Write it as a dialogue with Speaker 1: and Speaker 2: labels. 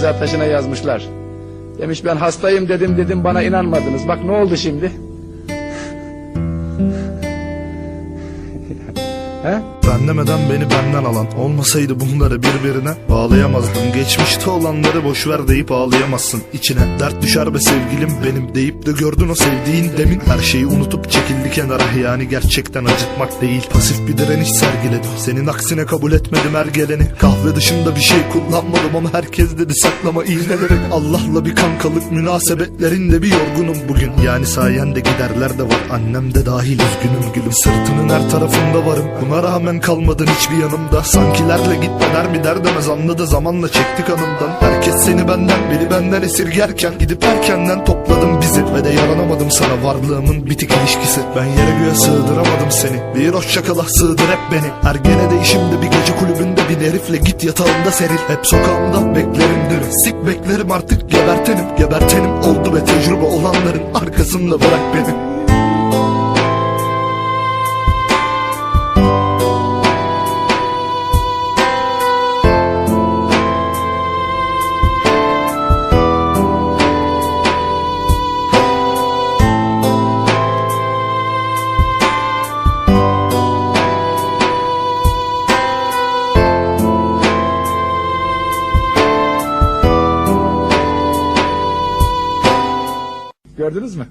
Speaker 1: mezar taşına yazmışlar. Demiş ben hastayım dedim dedim bana inanmadınız. Bak ne oldu şimdi? He?
Speaker 2: Ben demeden beni benden alan Olmasaydı bunları birbirine bağlayamazdım. Geçmişte olanları boşver deyip ağlayamazsın. İçine Dert düşer be sevgilim benim deyip de gördün o sevdiğin demin. Her şeyi unutup çekildi kenara. Yani gerçekten acıtmak değil. Pasif bir direniş sergiledim. Senin aksine kabul etmedim her geleni. Kahve dışında bir şey kullanmadım ama herkes dedi saklama iğnelerek Allah'la bir kankalık münasebetlerinde bir yorgunum bugün. Yani sayende giderler de var. Annem de dahil üzgünüm gülüm. Sırtının her tarafında varım buna rağmen kalmadın hiçbir yanımda. Sankilerle gitmeler mi der demez anladı zamanla çekti kanımdan. Herkes seni benden beni benden esirgerken Gidip erkenden topladım bizi. Ve de yaranamadım sana varlığımın bitik ilişkisi. Ben yere göğe sığdıramadım seni. Bir hoşçakala sığdır hep beni. Ergene de işimde bir gece kulübünde bir herifle git yatağında seril. Hep sokağımda beklerim dönü Sik beklerim artık gebertenim. Gebertenim oldu ve tecrübe olanların arkasında bırak beni
Speaker 1: Gördünüz mü?